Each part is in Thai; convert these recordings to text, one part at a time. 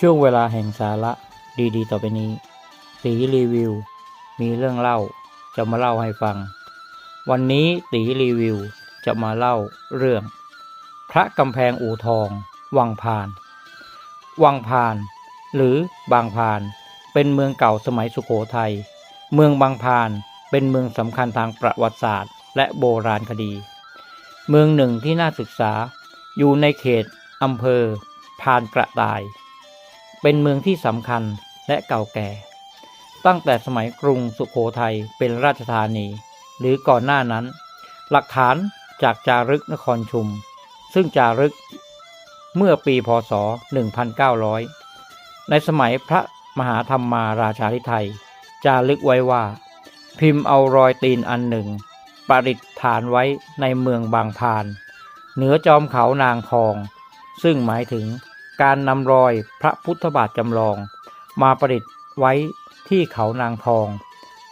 ช่วงเวลาแห่งสาระดีๆ ต่อไปนี้ ตีรีวิว มีเรื่องเล่า จะมาเล่าให้ฟัง วันนี้ตีรีวิวจะมาเล่าเรื่อง พระกำแพงอู่ทอง วังพาน วังพาน หรือบางพาน เป็นเมืองเก่าสมัยสุโขทัย เมืองบางพานเป็นเมืองสำคัญทางประวัติศาสตร์ และโบราณคดี เมืองหนึ่งที่น่าศึกษา อยู่ในเขตอำเภอ พานกระต่าย เป็นเมืองที่สำคัญและเก่าแก่ ตั้งแต่สมัยกรุงสุโขทัยเป็นราชธานี หรือก่อนหน้านั้น หลักฐานจากจารึกนครชุม ซึ่งจารึกเมื่อปีพศ 1900 ในสมัยพระมหาธรรมาราชาธิไทย จารึกไว้ว่า พิมพ์เอารอยตีนอันหนึ่ง ประดิษฐานไว้ในเมืองบางพาน เหนือจอมเขานางทอง ซึ่งหมายถึง การนำรอยพระพุทธบาทจำลอง มาประดิษฐ์ไว้ที่เขานางทอง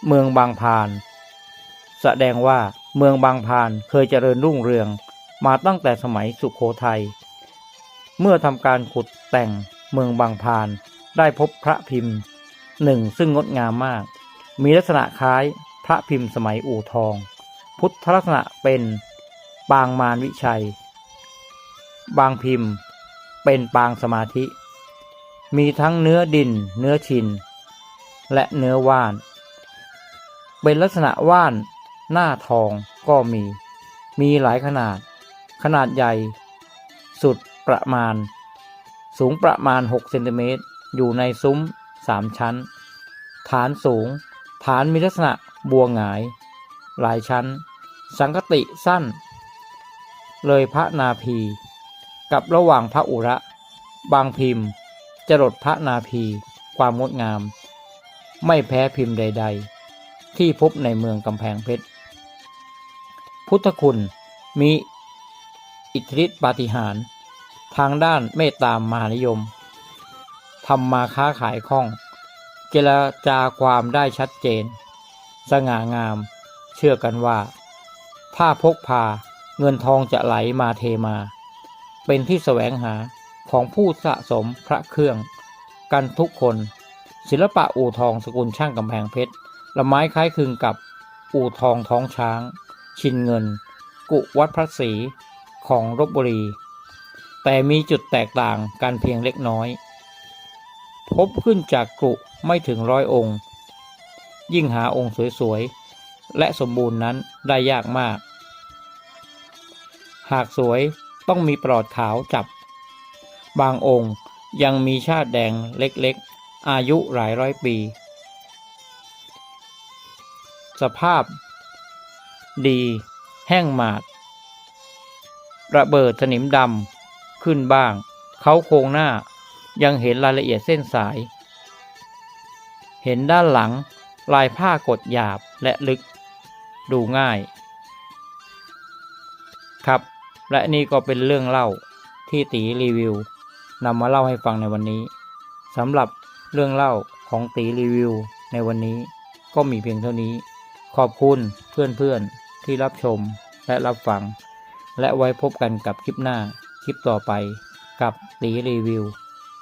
เมืองบางพาน แสดงว่าเมืองบางพานเคยเจริญรุ่งเรืองมาตั้งแต่สมัยสุขโขทัย เมื่อทำการขุดแต่งเมืองบางพานได้พบพระพิมพ์หนึ่งซึ่งงดงามมาก มีลักษณะคล้ายพระพิมพ์สมัยอู่ทอง พุทธลักษณะเป็นปางมารวิชัย บางพิมพ์ เป็นปางสมาธิ มีทั้งเนื้อดิน เนื้อชิน และเนื้อว่าน เป็นลักษณะว่าน หน้าทองก็มี มีหลายขนาด ขนาดใหญ่ สุดประมาณ สูงประมาณ 6 เซนติเมตร อยู่ในซุ้มสามชั้น ฐานสูง ฐานมีลักษณะบัวหงาย หลายชั้น สังคติสั้น เลยพระนาพี กับระหว่างพระอุระ บางพิมพ์จรดพระนาพีความงดงาม ไม่แพ้พิมพ์ใด ๆ ที่พบในเมืองกำแพงเพชร พุทธคุณมีอิทธิฤทธิปาฏิหาริย์ทางด้านเมตตามหานิยมทำมาค้าขายคล่อง เจรจาความได้ชัดเจน สง่างาม เชื่อกันว่า ถ้าพกพาเงินทองจะไหลมาเทมา เป็นที่แสวงหาของผู้สะสมพระเครื่อง กันทุกคน ศิลปะอู่ทองสกุลช่างกำแพงเพชรละไม้คล้ายคลึงกับอู่ทองท้องช้าง ชินเงิน กุวัดพระศรีของรบบุรี แต่มีจุดแตกต่างกันเพียงเล็กน้อย พบขึ้นจากกรุไม่ถึงร้อยองค์ ยิ่งหาองค์สวยๆ และสมบูรณ์นั้นได้ยากมาก หากสวย ต้องมีปลอดขาวจับ บางองค์ยังมีชาติแดงเล็กๆ อายุหลายร้อยปี สภาพ ดี แห้งหมาด ระเบิดสนิมดำขึ้นบ้าง เขาโครงหน้ายังเห็นรายละเอียดเส้นสาย เห็นด้านหลังลายผ้ากดหยาบและลึก ดูง่าย ครับ และนี่ก็เป็นเรื่องเล่าที่ตีรีวิวนำมาเล่าให้ฟังในวันนี้สำหรับเรื่องเล่าของตีรีวิวในวันนี้ก็มีเพียงเท่านี้ ขอบคุณเพื่อนๆที่รับชมและรับฟัง และไว้พบกันกับคลิปหน้าคลิปต่อไปกับตีรีวิว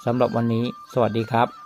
สำหรับวันนี้ สวัสดีครับ